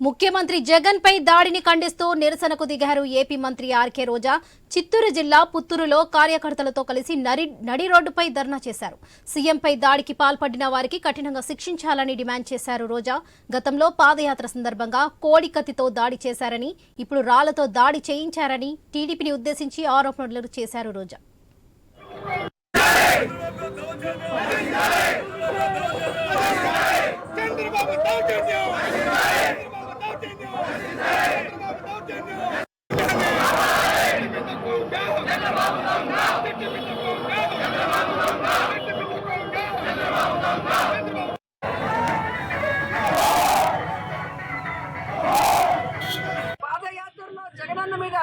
ముఖ్యమంత్రి జగన్ పై దాడిని ఖండిస్తూ నిరసనకు దిగారు ఏపీ మంత్రి ఆర్కే రోజా. చిత్తూరు జిల్లా పుత్తూరులో కార్యకర్తలతో కలిసి నరి నడి రోడ్డుపై ధర్నా చేశారు. సీఎంపై దాడికి పాల్పడిన వారికి కఠినంగా శిక్షించాలని డిమాండ్ చేశారు రోజా. గతంలో పాదయాత్ర సందర్భంగా కోడి కత్తితో దాడి చేశారని ఇప్పుడు రాళ్ళతో దాడి చేయించారని టీడీపీని ఉద్దేశించి ఆరోపణలు చేశారు రోజా. జగనన్న మీద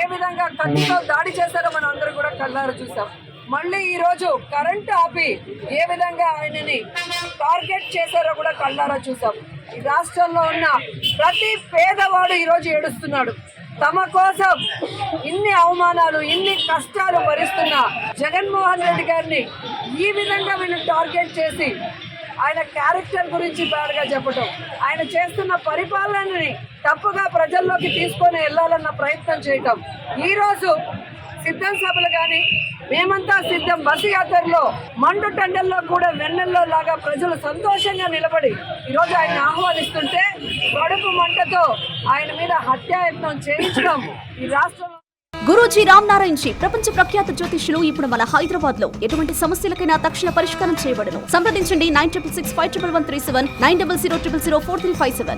ఏ విధంగా కత్తితో దాడి చేశారో మనం అందరూ కూడా కళ్ళారు చూసాం. మళ్ళీ ఈ రోజు కరెంట్ ఆపి ఏ విధంగా ఆయనని టార్గెట్ చేశారో కూడా కళ్ళారా చూసాం. ఈ రాష్ట్రంలో ఉన్న ప్రతి పేదవాడు ఈరోజు ఏడుస్తున్నాడు. తమ కోసం ఇన్ని అవమానాలు ఇన్ని కష్టాలు భరిస్తున్న జగన్మోహన్ రెడ్డి గారిని ఈ విధంగా వీళ్ళు టార్గెట్ చేసి ఆయన క్యారెక్టర్ గురించి బ్యాడ్గా చెప్పటం ఆయన చేస్తున్న పరిపాలనని తప్పుగా ప్రజల్లోకి తీసుకొని వెళ్ళాలన్న ప్రయత్నం చేయటం ఈరోజు సిద్ధం సభలు కానీ మేమంతా సిద్ధం బస్సు యాత్రలో మండు టండల్లో కూడా వెన్నెల్లో లాగా ప్రజలు సంతోషంగా నిలబడి ఈరోజు ఆయన ఆహ్వానిస్తుంటే కడుపు మంటతో ఆయన మీద హత్యాయత్నం చేయించడం ఈ రాష్ట్రంలో గురూజీ రామ్ నారాయణ్ జీ ప్రపంచ ప్రఖ్యాత జ్యోతిష్యులు ఇప్పుడు మన హైదరాబాద్లో ఎటువంటి సమస్యలకైనా తక్షణ పరిష్కారం చేయబడను. సంప్రదించండి nine triple six five triple one three seven nine double zero triple zero four three five seven.